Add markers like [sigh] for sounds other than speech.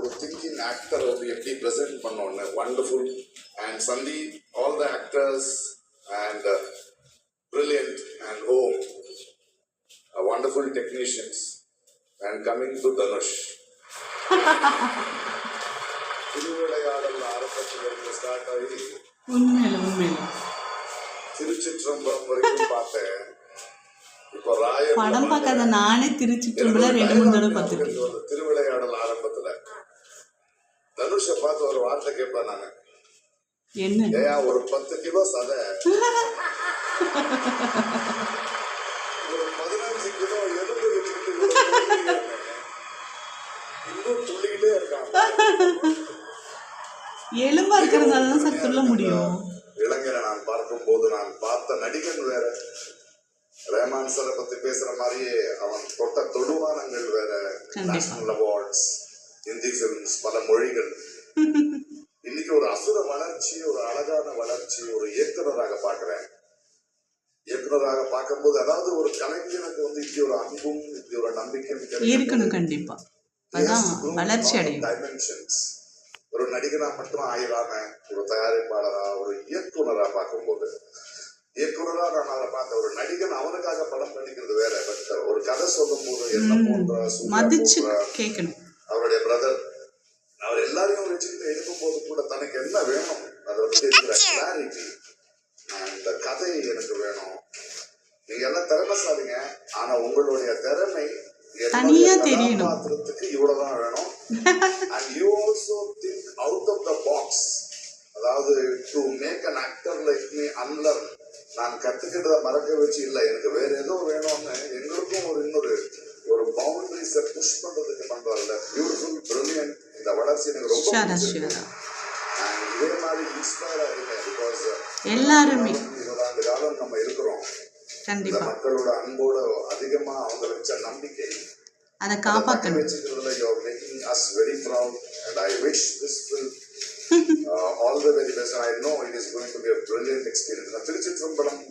ஒரு thinking actor வந்து எப்படி ப்ரெசென்ட் பண்ணோன்னு wonderful and Sandeep all the actors and brilliant and home wonderful technicians and coming to Dhanush Thiruvilaiyadal ஆரம்பத்தில் இருந்து start ஆகி உண்மையில உண்மையில திருச்சிற்றம்பலம் வரைக்கும் பார்த்தேன் இப்போ ராயர் படம் பார்க்காத நானே திருச்சிற்றம்பல ரெண்டு மூணு தடவை பார்த்துருக்கேன் திருவிளையாடல் ஆரம்பத்துல தனுஷை பார்த்து ஒரு வார்த்தை கேட்பேன் நானு. என்ன? ஏயா ஒரு பத்து கிலோ சதை. ஒரு பதினஞ்சு கிலோ எலும்பு. இன்னும் துள்ளிக்கிட்டே இருக்காங்க எலும்பா இருக்கிறதால தான் சார் சொல்ல முடியும். இளைஞரை நான் பார்க்கும்போது நான் பார்த்த நடிகன் வேற. ரேமான் சாரை பத்தி பேசுற மாதிரியே அவன் தொட்ட தொடுவானங்கள் வேற. நேஷனல் அவார்ட்ஸ் ஃபிலிம்ஸ் பல மொழிகள். [laughs] இன்னைக்கு ஒரு அசுர வளர்ச்சி ஒரு அழகான வளர்ச்சி ஒரு இயக்குனராக பார்க்கிறேன். இயக்குனராக பார்க்கும்போது அதாவது ஒரு கலைஞனுக்கு வந்து இப்படி ஒரு அன்பும் இப்படி ஒரு நம்பிக்கையும் இருக்கணும் கண்டிப்பா. வளர்ச்சி அடையும். டைமென்ஷன்ஸ் ஒரு நடிகனா மட்டும் ஆயிராம ஒரு தயாரிப்பாளரா ஒரு இயக்குனரா பார்க்கும்போது இயக்குனரா நான் அதை பார்த்த ஒரு நடிகன் அவனுக்காக படம் நடிக்கிறது வேற பட் ஒரு கதை சொல்லும் போது என்ன போன்ற மதிச்சு கேட்கணும். அவருடைய பிரதர் அவர் எல்லாரையும் வச்சுக்கிட்டு எடுக்கும்போது கூட தனக்கு என்ன வேணும் அதை வந்து இருக்கிற கிளாரிட்டி அந்த கதை எனக்கு வேணும். நீங்க எல்லாம் திறமைசாலிங்க. ஆனா உங்களுடைய திறமை தனியா தெரியணும். கதாபாத்திரத்துக்கு இவ்வளவுதான் வேணும். And you also think out of the box அதாவது to make an actor like me unlearn நான் கத்துக்கிட்டதை மறக்க வச்சு இல்ல. எனக்கு வேற ஏதோ வேணும்னு எங்களுக்கும் ஒரு இன்னொரு எனக்கு ரொம்ப பிடிச்சிருக்கு. இதே மாதிரி இன்ஸ்பயர் பிகாஸ் எல்லாருமே. காலம் நம்ம இருக்கிறோம். கண்டிப்பா. மக்களோட அன்போட அதிகமா அவங்க வச்ச நம்பிக்கை. அதை you are making us very proud and I wish this will all the very best I know it is going to be a brilliant experience நான் திருச்சிற்றம்பலம்